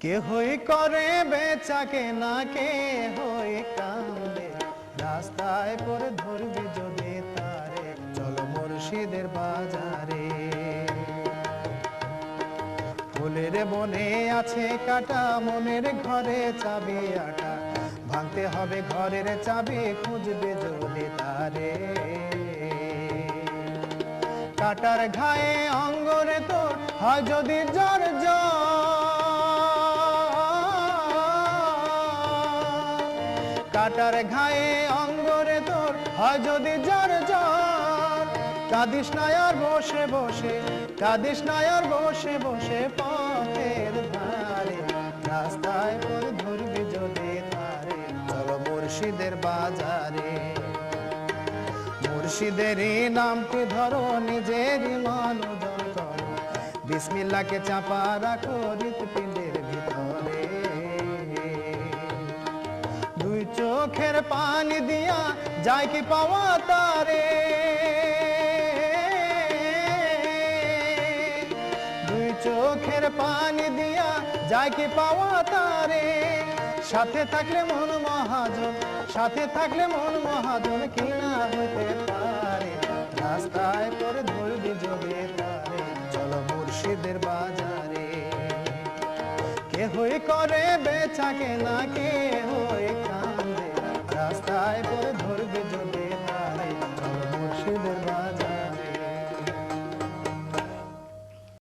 কে হই করে বেচাকে না কে হই কান্দে রাস্তায় পরে ধরবি যদি তারে, চলো মুর্শিদের বাজারে। ফুলের বনে আছে কাটা, মনের ঘরে চাবি আটা। ভাঙতে হবে ঘরের চাবি, খুঁজবে যদি তারে। কাটার ঘায়ে অঙ্গরে তোর হয় যদি জ্বর জ্বর কাটার ঘায়ে অঙ্গরে তোর। হয় যদি জ্বর জ্বর। কাদিস নায়ার বসে বসে। কাদিস নায়ার বসে বসে পথের ধারে। রাস্তায় পর ধরবি যদি তারে। চলো মুর্শিদের বাজারে। মুর্শিদেরই নামটি ধরো নিজেরই মানজন করো বিসমিল্লাকে চাপা রাখো হৃৎপিণ্ডের ভিতরে। চোখের পানি দিয়া যায় কি পাওয়া তারে? দুই চোখের পানি দিয়া যায় কি পাওয়া তারে? সাথে থাকলে মন মহাজন, সাথে থাকলে মন মহাজন, কি না হইতে পারে? রাস্তায় করে ধরবি যোগে তারে, চলো মুর্শিদের বাজারে। কে হই করে বেচা কে না কে হই